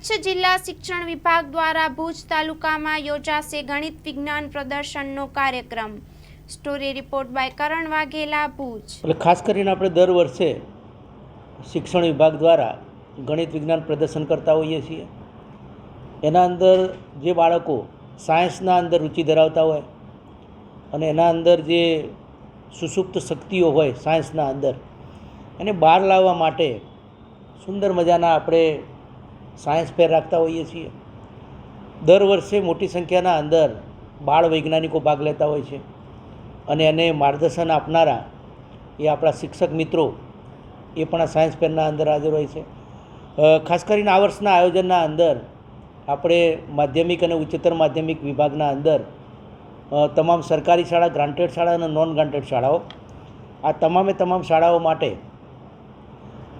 કચ્છ જિલ્લા શિક્ષણ વિભાગ દ્વારા ભુજ તાલુકામાં યોજાશે ગણિત વિજ્ઞાન પ્રદર્શનનો કાર્યક્રમ. Story report by Karan Vaghela, Bhuj. એટલે ખાસ કરીને આપણે દર વર્ષે શિક્ષણ વિભાગ દ્વારા ગણિત વિજ્ઞાન પ્રદર્શન કરતા હોઈએ છીએ. એના અંદર જે બાળકો સાયન્સના અંદર રુચિ ધરાવતા હોય અને એના અંદર જે સુસુપ્ત શક્તિઓ હોય સાયન્સના અંદર, એને બહાર લાવવા માટે સુંદર મજાના આપણે સાયન્સ ફેર રાખતા હોઈએ છીએ. દર વર્ષે મોટી સંખ્યાના અંદર બાળ વૈજ્ઞાનિકો ભાગ લેતા હોય છે. અને એને માર્ગદર્શન આપનારા એ આપણા શિક્ષક મિત્રો એ પણ આ સાયન્સ ફેરના અંદર હાજર હોય છે. ખાસ કરીને આ વર્ષના આયોજનના અંદર આપણે માધ્યમિક અને ઉચ્ચતર માધ્યમિક વિભાગના અંદર તમામ સરકારી શાળા ગ્રાન્ટેડ શાળા અને નોન ગ્રાન્ટેડ શાળાઓ. આ તમામે તમામ શાળાઓ માટે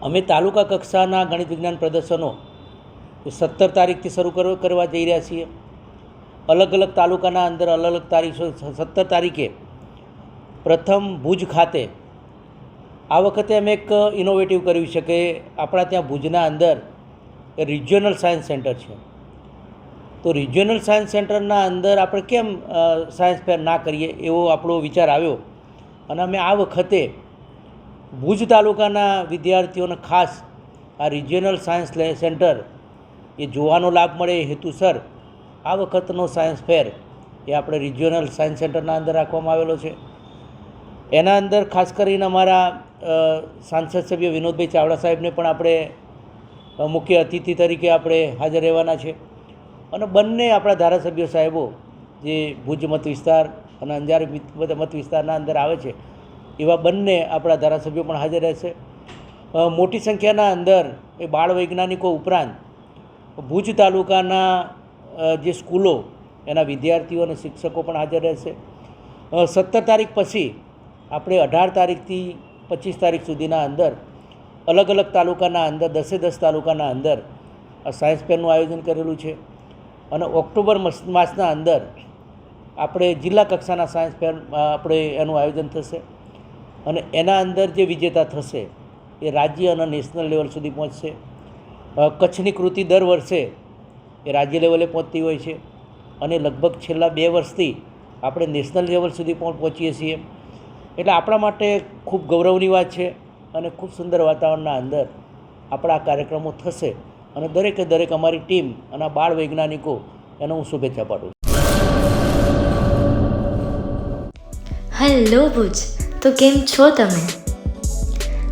અમે તાલુકા કક્ષાના ગણિત વિજ્ઞાન પ્રદર્શનો સત્તર તારીખથી શરૂ કરો- કરવા જઈ રહ્યા છીએ. અલગ અલગ તાલુકાના અંદર અલગ અલગ તારીખો, સત્તર તારીખે પ્રથમ ભુજ ખાતે આ વખતે અમે એક ઇનોવેટિવ કર્યું છે કે આપણા ત્યાં ભુજના અંદર રિજિયોનલ સાયન્સ સેન્ટર છે. તો રિજિયોનલ સાયન્સ સેન્ટરના અંદર આપણે કેમ સાયન્સ ફેર ના કરીએ એવો આપણો વિચાર આવ્યો. અને અમે આ વખતે ભુજ તાલુકાના વિદ્યાર્થીઓને ખાસ આ રિજિયોનલ સાયન્સ સેન્ટર એ જોવાનો લાભ મળે એ હેતુસર. આ વખતનો સાયન્સ ફેર એ આપણે રિજિયોનલ સાયન્સ સેન્ટરના અંદર રાખવામાં આવેલો છે. એના અંદર ખાસ કરીને અમારા સાંસદ સભ્ય વિનોદભાઈ ચાવડા સાહેબને પણ આપણે મુખ્ય અતિથિ તરીકે આપણે હાજર રહેવાના છે. અને બંને આપણા ધારાસભ્ય સાહેબો જે ભુજ મત વિસ્તાર અને અંજાર મત વિસ્તારના અંદર આવે છે, એવા બંને આપણા ધારાસભ્યો પણ હાજર રહેશે. મોટી સંખ્યાના અંદર એ બાળ વૈજ્ઞાનિકો ઉપરાંત ભુજ તાલુકાના જે સ્કૂલો, એના વિદ્યાર્થીઓ અને શિક્ષકો પણ હાજર રહેશે. સત્તર તારીખ પછી આપણે અઢાર તારીખથી પચીસ તારીખ સુધીના અંદર અલગ અલગ તાલુકાના અંદર, દસે દસ તાલુકાના અંદર સાયન્સ ફેરનું આયોજન કરેલું છે. અને ઓક્ટોબર માસના અંદર આપણે જિલ્લા કક્ષાના સાયન્સ ફેર આપણે એનું આયોજન થશે. અને એના અંદર જે વિજેતા થશે એ રાજ્ય અને નેશનલ લેવલ સુધી પહોંચશે. કચ્છની કૃતિ દર વર્ષે એ રાજ્ય લેવલે પહોંચતી હોય છે અને લગભગ છેલ્લા બે વર્ષથી આપણે નેશનલ લેવલ સુધી પણ પહોંચીએ છીએ. એટલે આપણા માટે ખૂબ ગૌરવની વાત છે અને ખૂબ સુંદર વાતાવરણના અંદર આપણા કાર્યક્રમો થશે અને દરેકે દરેક અમારી ટીમ અને બાળ વૈજ્ઞાનિકો એને હું શુભેચ્છા પાઠવું હેલો ભુજ, તો કેમ છો તમે?